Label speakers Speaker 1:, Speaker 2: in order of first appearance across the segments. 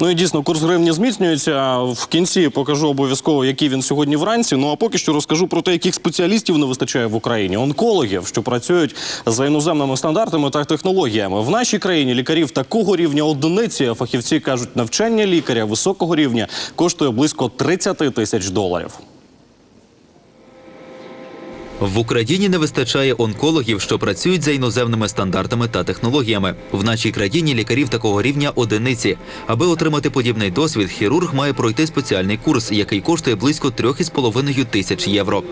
Speaker 1: Ну і дійсно, курс гривні зміцнюється. В кінці покажу обов'язково, який він сьогодні вранці. Ну а поки що розкажу про те, яких спеціалістів не вистачає в Україні. Онкологів, що працюють за іноземними стандартами та технологіями. В нашій країні лікарів такого рівня одиниці. Фахівці кажуть, навчання лікаря високого рівня коштує близько 30 тисяч доларів.
Speaker 2: В Україні не вистачає онкологів, що працюють за іноземними стандартами та технологіями. В нашій країні лікарів такого рівня одиниці. Аби отримати подібний досвід, хірург має пройти спеціальний курс, який коштує близько 3,5 тисяч євро.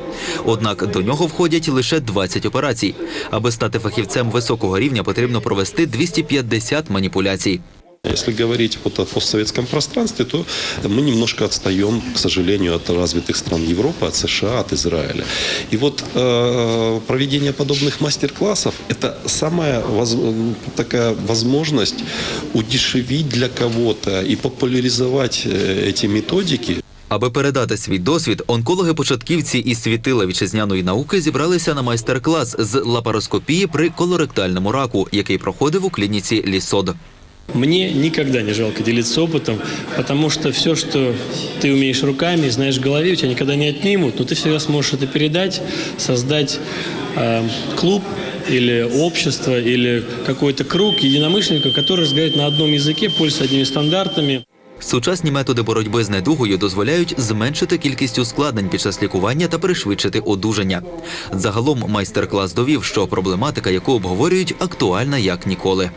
Speaker 2: Однак до нього входять лише 20 операцій. Аби стати фахівцем високого рівня, потрібно провести 250 маніпуляцій.
Speaker 3: Если говорить вот о постсоветском пространстве, то мы немножко отстаем, к сожалению, от развитых стран Европы, от США, от Израиля. И вот э, проведение подобных мастер-классов – это самая воз- такая возможность удешевить для кого-то и популяризовать э, эти методики,
Speaker 2: Аби передати свій досвід, онкологи-початківці із світила вітчизняної науки зібралися на майстер-клас з лапароскопії при колоректальному раку, який проходив у клініці Лісод.
Speaker 4: Мне никогда не жалко делиться опытом, потому что все, что ты умеешь руками, знаешь в голове, у тебя никогда не отнимут, но ты всегда сможешь это передать, создать э, клуб или общество, или какой-то круг единомышленников, которые разговаривают на одном языке, пользуются одними стандартами.
Speaker 2: Сучасні методи боротьби з недугою дозволяють зменшити кількість ускладнень під час лікування та пришвидшити одужання. Загалом майстер-клас довів, що проблематика, яку обговорюють, актуальна як ніколи.